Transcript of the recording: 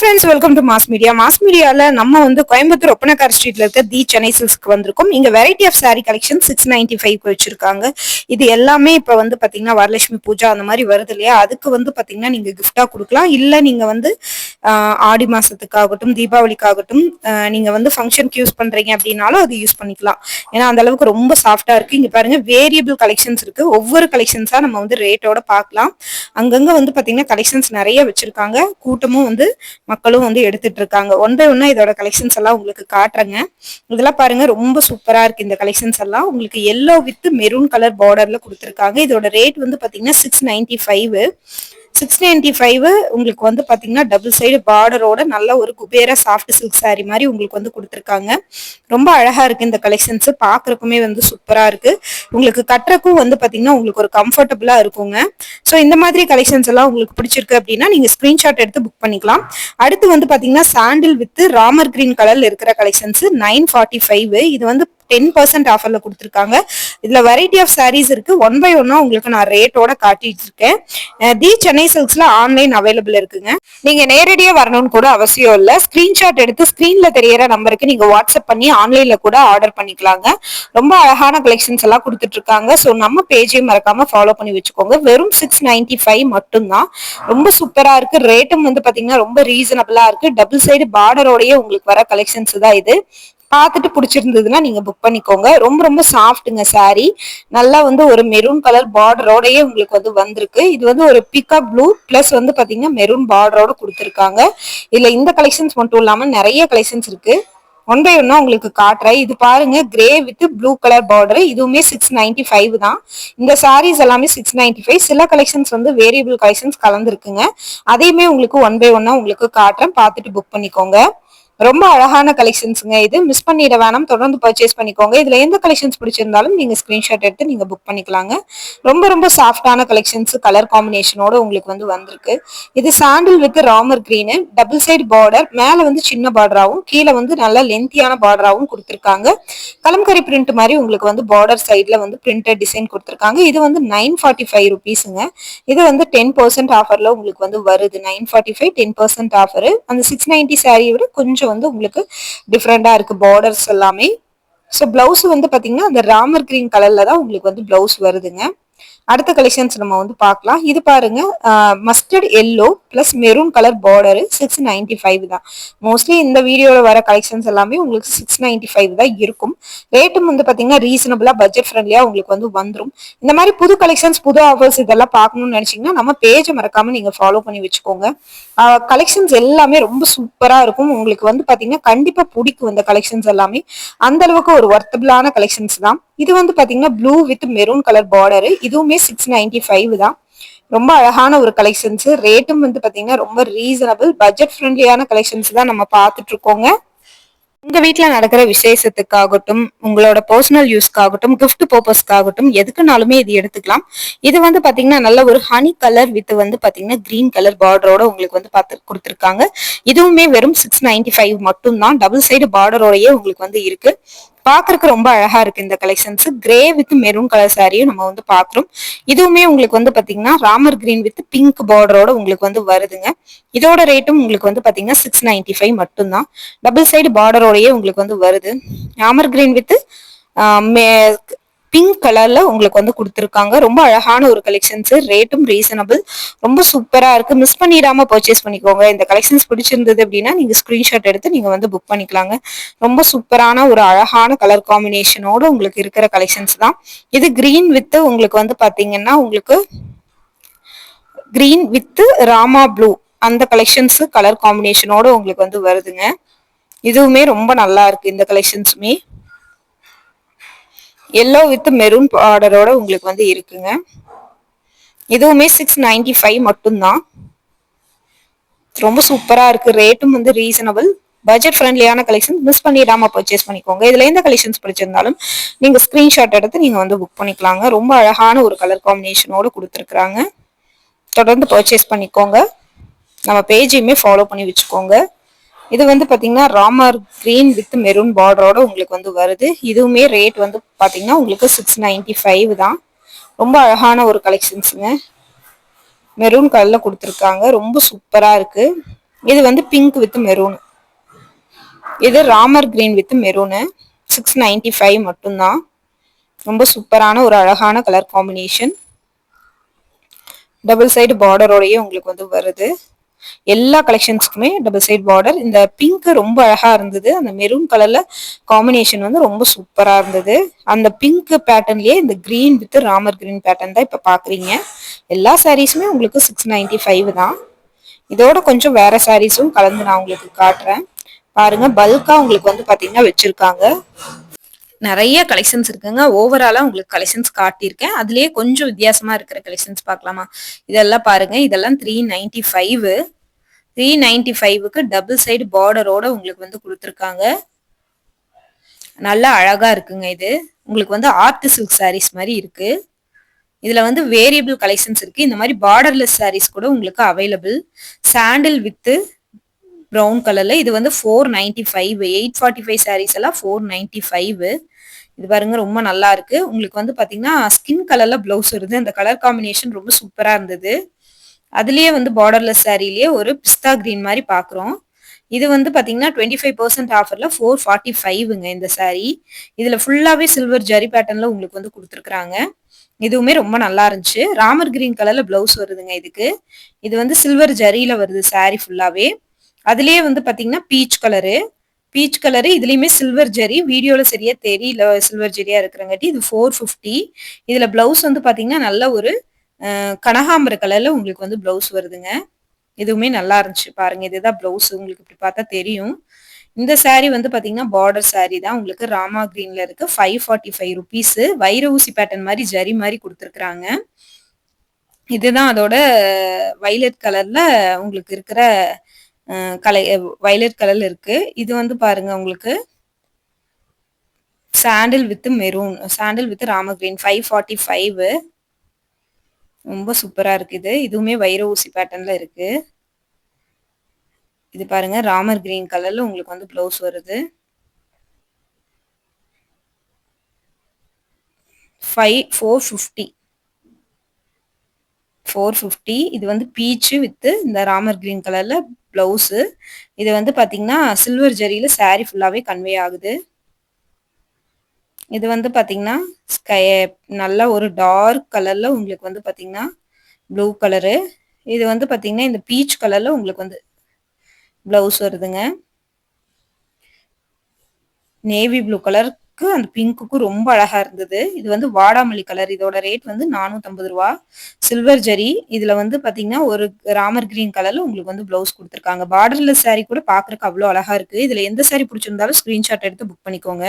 Friends welcome to mass media mass மீடியாவில் நம்ம வந்து கோயம்புத்தூர் ஒப்பனக்கார் ஸ்ட்ரீட்ல இருக்க தி சென்னை சில்ஸ்க்கு வந்திருக்கோம். இங்க variety of sari collection six ninety five வச்சிருக்காங்க. இது எல்லாமே இப்ப வந்து பாத்தீங்கன்னா வரலட்சுமி பூஜா அந்த மாதிரி வருது இல்லையா? அதுக்கு வந்து பாத்தீங்கன்னா நீங்க கிஃப்டா கொடுக்கலாம். இல்ல நீங்க வந்து ஆடி மாசத்துக்காகட்டும் தீபாவளிக்காகட்டும் நீங்க வந்து ஃபங்க்ஷனுக்கு யூஸ் பண்றீங்க அப்படின்னாலும் அது யூஸ் பண்ணிக்கலாம். ஏன்னா அந்த அளவுக்கு ரொம்ப சாஃப்டா இருக்கு. இங்க பாருங்க வேரியபிள் கலெக்ஷன்ஸ் இருக்கு. ஒவ்வொரு கலெக்ஷன்ஸா நம்ம வந்து ரேட்டோட பார்க்கலாம். அங்கங்க வந்து பாத்தீங்கன்னா கலெக்ஷன்ஸ் நிறைய வச்சிருக்காங்க. கூட்டமும் வந்து மக்களும் வந்து எடுத்துட்டு இருக்காங்க. ஒன் பை ஒன்னா இதோட கலெக்ஷன்ஸ் எல்லாம் உங்களுக்கு காட்டுறேங்க. இதெல்லாம் பாருங்க ரொம்ப சூப்பரா இருக்கு இந்த கலெக்ஷன்ஸ் எல்லாம். உங்களுக்கு எல்லோ வித் மெரூன் கலர் பார்டர்ல கொடுத்துருக்காங்க. இதோட ரேட் வந்து பாத்தீங்கன்னா six ninety five six ninety five உங்களுக்கு வந்து பார்த்தீங்கன்னா டபுள் சைடு பார்டரோட நல்ல ஒரு குபேர சாஃப்ட் சில்க் saree மாதிரி உங்களுக்கு வந்து கொடுத்துருக்காங்க. ரொம்ப அழகாக இருக்குது இந்த கலெக்ஷன்ஸ் பார்க்குறக்குமே வந்து சூப்பராக இருக்குது உங்களுக்கு கட்டுறக்கும் வந்து பார்த்தீங்கன்னா உங்களுக்கு ஒரு கம்ஃபர்டபுளாக இருக்குங்க. ஸோ இந்த மாதிரி கலெக்ஷன்ஸ் எல்லாம் உங்களுக்கு பிடிச்சிருக்கு அப்படின்னா நீங்கள் ஸ்க்ரீன்ஷாட் எடுத்து புக் பண்ணிக்கலாம். அடுத்து வந்து பார்த்தீங்கன்னா சாண்டில் வித் ராமர் கிரீன் கலரில் இருக்கிற கலெக்ஷன்ஸ் நைன் ஃபார்ட்டி ஃபைவ் இது வந்து டென் பர்சன்ட் ஆஃபரில் கொடுத்துருக்காங்க. இதில் வெரைட்டி ஆஃப் சாரீஸ் இருக்குது ஒன் பை ஒன்னாக உங்களுக்கு நான் ரேட்டோட காட்டிட்டு இருக்கேன். தி சென்னை சில்க்ஸில் ஆன்லைன் அவைலபிள் இருக்குங்க. நீங்கள் நேரடியாக வரணும்னு கூட அவசியம் இல்லை. ஸ்க்ரீன்ஷாட் எடுத்து ஸ்க்ரீனில் தெரியற நம்பருக்கு நீங்கள் வாட்ஸ்அப் பண்ணி ஆன்லைனில் கூட ஆர்டர் பண்ணிக்கலாங்க. ரொம்ப அழகான கலெக்ஷன்ஸ் எல்லாம் கொடுத்துட்டு இருக்காங்க. ஸோ நம்ம பேஜையும் மறக்காம ஃபாலோ பண்ணி வச்சுக்கோங்க. வெறும் சிக்ஸ் நைன்டி ஃபைவ் மட்டும்தான். ரொம்ப சூப்பரா இருக்கு. ரேட்டும் வந்து பாத்தீங்கன்னா ரொம்ப ரீசனபிளா இருக்கு. டபுள் சைடு பார்டரோடயே உங்களுக்கு வர கலெக்ஷன்ஸ் தான் இது. பார்த்துட்டு பிடிச்சிருந்ததுன்னா நீங்க புக் பண்ணிக்கோங்க. ரொம்ப ரொம்ப சாஃப்ட்டுங்க சாரி நல்லா வந்து ஒரு மெரூன் கலர் பார்டரோடயே உங்களுக்கு வந்து வந்திருக்கு. இது வந்து ஒரு பிக்கப் ப்ளூ பிளஸ் வந்து பாத்தீங்கன்னா மெரூன் பார்டரோட கொடுத்துருக்காங்க. இதுல இந்த கலெக்ஷன்ஸ் மட்டும் இல்லாம நிறைய கலெக்ஷன்ஸ் இருக்கு. ஒன் பை ஒன்னா உங்களுக்கு காட்டுறேன். இது பாருங்க grey with blue colour border இதுவுமே சிக்ஸ் நைன்டி ஃபைவ் தான். இந்த சாரீஸ் எல்லாமே சிக்ஸ் நைன்டி ஃபைவ் சில கலெக்ஷன்ஸ் வந்து வேரியபிள் கலெக்ஷன்ஸ் கலந்துருக்குங்க. அதையுமே உங்களுக்கு ஒன் பை ஒன்னா உங்களுக்கு காட்டுறேன். பார்த்துட்டு புக் பண்ணிக்கோங்க. ரொம்ப அழகான கலெக்ஷன்ஸுங்க இது. மிஸ் பண்ணிட வேணாம். தொடர்ந்து பர்ச்சேஸ் பண்ணிக்கோங்க. இதுல எந்த கலெக்ஷன்ஸ் பிடிச்சிருந்தாலும் நீங்க ஸ்கிரீன்ஷாட் எடுத்து நீங்க புக் பண்ணிக்கலாங்க. ரொம்ப ரொம்ப சாஃப்டான கலெக்ஷன்ஸ் கலர் காம்பினேஷனோட உங்களுக்கு வந்து வந்திருக்கு. இது sandal with Ramar green double side border மேல வந்து சின்ன பார்டராகவும் கீழே வந்து நல்லா லென்த்தியான பார்டராகவும் கொடுத்துருக்காங்க. கலம்கரி பிரிண்ட் மாதிரி உங்களுக்கு வந்து பார்டர் சைட்ல வந்து பிரிண்டட் டிசைன் கொடுத்துருக்காங்க. இது வந்து நைன் ஃபார்ட்டி ஃபைவ் ருபீஸுங்க இது வந்து டென் பர்சன்ட் ஆஃபர்ல உங்களுக்கு வந்து வருது. Nine forty five ten percent offer அந்த சிக்ஸ் நைன்டி சாரியை விட கொஞ்சம் வந்து உங்களுக்கு டிஃப்ரெண்டா இருக்கு பார்டர்ஸ் எல்லாமே. ஸோ ப்ளவுஸ் வந்து பாத்தீங்கன்னா அந்த ராமர் கிரீன் கலர்ல தான் உங்களுக்கு வந்து ப்ளவுஸ் வருதுங்க. அடுத்த கலெக்ஷன்ஸ் நம்ம வந்து பார்க்கலாம். இது பாருங்க mustard yellow plus maroon colour border six ninety five தான். மோஸ்ட்லி இந்த வீடியோவில் வர கலெக்ஷன்ஸ் எல்லாமே உங்களுக்கு சிக்ஸ் நைன்டி ஃபைவ் தான் இருக்கும். ரேட்டும் வந்து பார்த்தீங்கன்னா ரீசனபிளா பட்ஜெட் ஃப்ரெண்ட்லியா உங்களுக்கு வந்து வந்துடும் இந்த மாதிரி புது கலெக்ஷன்ஸ் புது ஆஃபர்ஸ் இதெல்லாம் பார்க்கணும்னு நினைச்சீங்கன்னா நம்ம பேஜை மறக்காம நீங்க ஃபாலோ பண்ணி வச்சுக்கோங்க. கலெக்ஷன்ஸ் எல்லாமே ரொம்ப சூப்பரா இருக்கும். உங்களுக்கு வந்து பாத்தீங்கன்னா கண்டிப்பா பிடிக்கும் இந்த கலெக்ஷன்ஸ் எல்லாமே. அந்த அளவுக்கு ஒரு ஒர்த்தபிளான கலெக்ஷன்ஸ் தான். இது வந்து பாத்தீங்கன்னா blue with maroon colour border இதுவுமே சிக்ஸ் நைன்டி ஃபைவ் தான். ரொம்ப அழகான ஒரு கலெக்ஷன்ஸ் ரேட்டும் வந்து பாத்தீங்கன்னா ரொம்ப ரீசனபிள் பட்ஜெட் ஃப்ரெண்ட்லியான கலெக்ஷன்ஸ் தான் நம்ம பார்த்துட்டு இருக்கோங்க உங்க வீட்டில் நடக்கிற விசேஷத்துக்காகட்டும் உங்களோட பர்சனல் யூஸ்க்காகட்டும் கிஃப்ட் பர்பஸ்க்காகட்டும் எதுக்குனாலுமே இது எடுத்துக்கலாம். இது வந்து பாத்தீங்கன்னா நல்ல ஒரு ஹனி கலர் வித் வந்து பாத்தீங்கன்னா கிரீன் கலர் பார்டரோட உங்களுக்கு வந்து பார்த்து கொடுத்துருக்காங்க. இதுவுமே வெறும் சிக்ஸ் நைன்டி ஃபைவ் மட்டும் தான் டபுள் சைடு பார்டரோடயே உங்களுக்கு வந்து இருக்கு. பாக்குறதுக்கு ரொம்ப அழகா இருக்கு இந்த collections grey with maroon colour சாரியும் நம்ம வந்து பாக்குறோம். இதுவுமே உங்களுக்கு வந்து பாத்தீங்கன்னா ராமர் கிரீன் வித் பிங்க் பார்டரோட உங்களுக்கு வந்து வருதுங்க. இதோட ரேட்டும் உங்களுக்கு வந்து பாத்தீங்கன்னா சிக்ஸ் நைன்டி ஃபைவ் மட்டும்தான் டபுள் சைடு பார்டரோடயே உங்களுக்கு வந்து வருது. ராமர் கிரீன் வித் பிங்க் கலர்ல உங்களுக்கு வந்து கொடுத்துருக்காங்க. ரொம்ப அழகான ஒரு கலெக்ஷன்ஸ் ரேட்டும் ரீசனபிள் ரொம்ப சூப்பரா இருக்கு. மிஸ் பண்ணிடாம பர்ச்சேஸ் பண்ணிக்கோங்க. இந்த கலெக்ஷன்ஸ் பிடிச்சிருந்தது அப்படின்னா நீங்க ஸ்கிரீன்ஷாட் எடுத்து நீங்க வந்து புக் பண்ணிக்கலாங்க. ரொம்ப சூப்பரான ஒரு அழகான கலர் காம்பினேஷனோட உங்களுக்கு இருக்கிற கலெக்ஷன்ஸ் தான். இது கிரீன் வித் உங்களுக்கு வந்து பாத்தீங்கன்னா உங்களுக்கு கிரீன் வித் ராமா ப்ளூ அந்த கலெக்ஷன்ஸ் கலர் காம்பினேஷனோட உங்களுக்கு வந்து வருதுங்க. இதுவுமே ரொம்ப நல்லா இருக்கு இந்த கலெக்ஷன்ஸுமே எல்லோ வித் மெரூன் பார்டரோட உங்களுக்கு வந்து இருக்குங்க. இதுவுமே சிக்ஸ் நைன்டி ஃபைவ் மட்டும்தான். ரொம்ப சூப்பராக இருக்கு. ரேட்டும் வந்து ரீசனபிள் பட்ஜெட் ஃப்ரெண்ட்லியான கலெக்ஷன் மிஸ் பண்ணிடாம பர்ச்சேஸ் பண்ணிக்கோங்க. இதுல எந்த கலெக்ஷன்ஸ் பிடிச்சிருந்தாலும் நீங்க ஸ்கிரீன்ஷாட் எடுத்து நீங்க வந்து புக் பண்ணிக்கலாங்க. ரொம்ப அழகான ஒரு கலர் காம்பினேஷனோட கொடுத்துருக்குறாங்க. தொடர்ந்து பர்ச்சேஸ் பண்ணிக்கோங்க. நம்ம பேஜையுமே ஃபாலோ பண்ணி வச்சுக்கோங்க. இது வந்து பார்த்தீங்கன்னா ராமர் கிரீன் வித் மெரூன் பார்டரோட உங்களுக்கு வந்து வருது. இதுவுமே ரேட் வந்து பார்த்தீங்கன்னா உங்களுக்கு சிக்ஸ் நைன்டி ஃபைவ் தான். ரொம்ப அழகான ஒரு கலெக்ஷன்ஸுங்க மெரூன் கலரில் கொடுத்துருக்காங்க. ரொம்ப சூப்பராக இருக்கு. இது வந்து பிங்க் வித் மெரூன் இது Ramar green with maroon six ninety five மட்டும்தான். ரொம்ப சூப்பரான ஒரு அழகான கலர் காம்பினேஷன் டபுள் சைடு பார்டரோடயே உங்களுக்கு வந்து வருது. எல்லா கலெக்ஷன்ஸ்க்குமே டபுள் சைடு பார்டர் இந்த பிங்க் ரொம்ப அழகா இருந்தது. அந்த மெரூன் கலர்ல காம்பினேஷன் வந்து ரொம்ப சூப்பரா இருந்தது. அந்த பிங்க் பேட்டர்ன்லயே இந்த green with Ramar green pattern தான் இப்ப பாக்குறீங்க. எல்லா சாரீஸுமே உங்களுக்கு சிக்ஸ் நைன்டி ஃபைவ் தான். இதோட கொஞ்சம் வேற சாரீஸும் கலந்து நான் உங்களுக்கு காட்டுறேன். பாருங்க பல்கா உங்களுக்கு வந்து பாத்தீங்கன்னா வச்சிருக்காங்க. நிறைய கலெக்ஷன்ஸ் இருக்குங்க. ஓவராலாக உங்களுக்கு கலெக்ஷன்ஸ் காட்டியிருக்கேன். அதுலேயே கொஞ்சம் வித்தியாசமாக இருக்கிற கலெக்ஷன்ஸ் பார்க்கலாமா? இதெல்லாம் பாருங்க. இதெல்லாம் three ninety five three ninety ஃபைவுக்கு double side பார்டரோட உங்களுக்கு வந்து கொடுத்துருக்காங்க. நல்லா அழகாக இருக்குங்க இது. உங்களுக்கு வந்து ஆர்ட் சில்க் சாரீஸ் மாதிரி இருக்கு. இதுல வந்து வேரியபிள் கலெக்ஷன்ஸ் இருக்கு. இந்த மாதிரி பார்டர்லெஸ் சாரீஸ் கூட உங்களுக்கு அவைலபிள் சாண்டில் வித்து ப்ரௌன் கலர்ல இது வந்து four ninety five eight forty five saris எல்லாம் ஃபோர் நைன்டி ஃபைவ் இது பாருங்க ரொம்ப நல்லா இருக்கு. உங்களுக்கு வந்து பாத்தீங்கன்னா ஸ்கின் கலர்ல பிளவுஸ் வருது. அந்த கலர் காம்பினேஷன் ரொம்ப சூப்பரா இருந்தது. அதுலயே வந்து பார்டர்லெஸ் சாரிலேயே ஒரு பிஸ்தா கிரீன் மாதிரி பாக்குறோம். இது வந்து பாத்தீங்கன்னா டுவெண்ட்டி ஃபைவ் பர்சன்ட் ஆஃபர்ல ஃபோர் ஃபார்ட்டி ஃபைவ்ங்க இந்த சாரீ இதுல ஃபுல்லாவே சில்வர் ஜரி பேட்டர்ன்ல உங்களுக்கு வந்து கொடுத்துருக்காங்க இதுவுமே ரொம்ப நல்லா இருந்துச்சு. ராமர் கிரீன் கலர்ல பிளவுஸ் வருதுங்க இதுக்கு. இது வந்து சில்வர் ஜரியில வருது சாரீ ஃபுல்லாவே அதுலயே வந்து பாத்தீங்கன்னா பீச் கலரு பீச் கலரு இதுலயுமே சில்வர் ஜெரி வீடியோல சரியா தெரியல சில்வர் ஜெரியா இருக்கிறங்காட்டி இது ஃபோர் ஃபிஃப்டி இதுல பிளவுஸ் வந்து பாத்தீங்கன்னா நல்ல ஒரு கனகாம்பர கலர்ல உங்களுக்கு வந்து பிளவுஸ் வருதுங்க. இதுவுமே நல்லா இருந்துச்சு பாருங்க. இதுதான் பிளவுஸ் உங்களுக்கு இப்படி பார்த்தா தெரியும். இந்த சாரீ வந்து பாத்தீங்கன்னா பார்டர் சாரீ தான். உங்களுக்கு ராமா கிரீன்ல இருக்கு. ஃபைவ் ஃபார்ட்டி ஃபைவ் ருபீஸ் வைர ஊசி பேட்டர்ன் மாதிரி ஜரி மாதிரி கொடுத்துருக்குறாங்க. இதுதான் அதோட வைலட் கலர்ல உங்களுக்கு இருக்கிற கலை வைலட் கலர்ல இருக்கு. இது வந்து பாருங்க உங்களுக்கு. Sandal with maroon sandal with Rama green five forty five ரொம்ப சூப்பரா இருக்குது இதுவுமே வைர ஊசி பேட்டர்ன்ல இருக்கு. இது பாருங்க ராமர் கிரீன் கலர்ல உங்களுக்கு வந்து பிளவுஸ் வருது. Five four fifty four fifty இது வந்து பீச்சு வித்து இந்த ராமர் கிரீன் கலர்ல பிளவுஸு இது வந்து பாத்தீங்கன்னா சில்வர் ஜரியில சாரீ ஃபுல்லாவே கன்வே ஆகுது. இது வந்து பாத்தீங்கன்னா ஸ்கை நல்ல ஒரு டார்க் கலர்ல உங்களுக்கு வந்து பாத்தீங்கன்னா ப்ளூ கலரு இது வந்து பாத்தீங்கன்னா இந்த பீச் கலர்ல உங்களுக்கு வந்து பிளவுஸ் வருதுங்க. நேவி ப்ளூ கலர் கலருக்கு அந்த பிங்க்குக்கும் ரொம்ப அழகா இருந்தது. இது வந்து வாடாமல்லி கலர் இதோட ரேட் வந்து நானூத்தம்பது ரூபா. சில்வர் ஜரி இதுல வந்து பாத்தீங்கன்னா ஒரு ராமர் கிரீன் கலர்ல உங்களுக்கு வந்து பிளவுஸ் கொடுத்துருக்காங்க. பார்டர்லெஸ் சாரீ கூட பாக்குறதுக்கு அவ்வளோ அழகா இருக்கு. இதுல எந்த சாரீ பிடிச்சிருந்தாலும் ஸ்கிரீன்ஷாட் எடுத்து புக் பண்ணிக்கோங்க.